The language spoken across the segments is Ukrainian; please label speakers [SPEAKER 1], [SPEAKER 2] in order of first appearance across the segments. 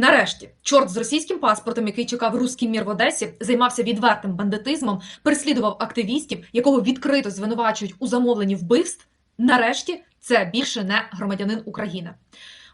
[SPEAKER 1] Нарешті, чорт з російським паспортом, який чекав руський мір в Одесі, займався відвертим бандитизмом, переслідував активістів, якого відкрито звинувачують у замовленні вбивств. Нарешті це більше не громадянин України.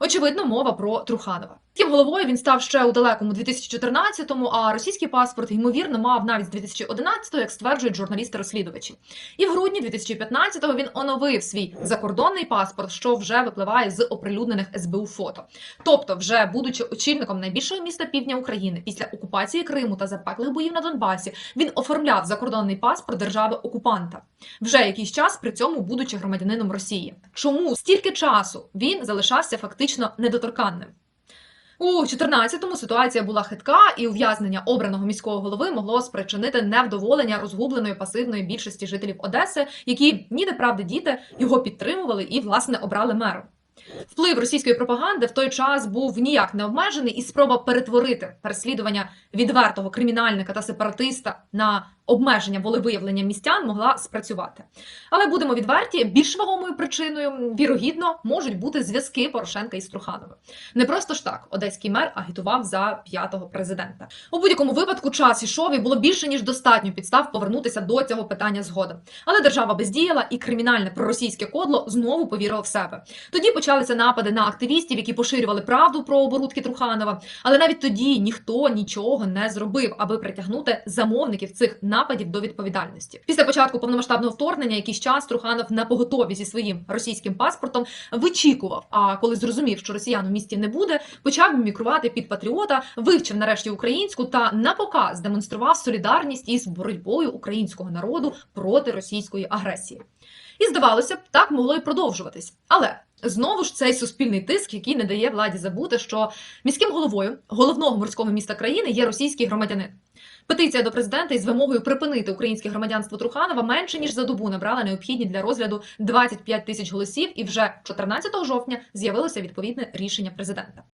[SPEAKER 1] Очевидно, мова про Труханова. Тим головою він став ще у далекому 2014-му, а російський паспорт ймовірно мав навіть з 2011-го, як стверджують журналісти-розслідувачі. І в грудні 2015-го він оновив свій закордонний паспорт, що вже випливає з оприлюднених СБУ фото. Тобто, вже будучи очільником найбільшого міста півдня України після окупації Криму та запеклих боїв на Донбасі, він оформляв закордонний паспорт держави окупанта. Вже якийсь час при цьому будучи громадянином Росії. Чому стільки часу він залишався фактично недоторканним? У 14-му ситуація була хитка, і ув'язнення обраного міського голови могло спричинити невдоволення розгубленої пасивної більшості жителів Одеси, які ніде правди діти його підтримували і власне обрали мером. Вплив російської пропаганди в той час був ніяк не обмежений, і спроба перетворити переслідування відвертого кримінальника та сепаратиста на обмеження волевиявлення містян могла спрацювати. Але будемо відверті, більш вагомою причиною, вірогідно, можуть бути зв'язки Порошенка із Трухановим. Не просто ж так одеський мер агітував за п'ятого президента. У будь-якому випадку час ішов і було більше ніж достатньо підстав повернутися до цього питання згодом. Але держава бездіяла і кримінальне проросійське кодло знову повірило в себе. Тоді почалися напади на активістів, які поширювали правду про оборудки Труханова. Але навіть тоді ніхто нічого не зробив, аби притягнути замовників цих нападів до відповідальності. Після початку повномасштабного вторгнення якийсь час Труханов на поготові зі своїм російським паспортом вичікував. А коли зрозумів, що росіян у місті не буде, почав мімікрувати під патріота, вивчив нарешті українську та на показ демонстрував солідарність із боротьбою українського народу проти російської агресії. І здавалося б, так могло й продовжуватись. Але знову ж цей суспільний тиск, який не дає владі забути, що міським головою головного морського міста країни є російський громадянин. Петиція до президента із вимогою припинити українське громадянство Труханова менше ніж за добу набрала необхідні для розгляду 25 тисяч голосів, і вже 14 жовтня з'явилося відповідне рішення президента.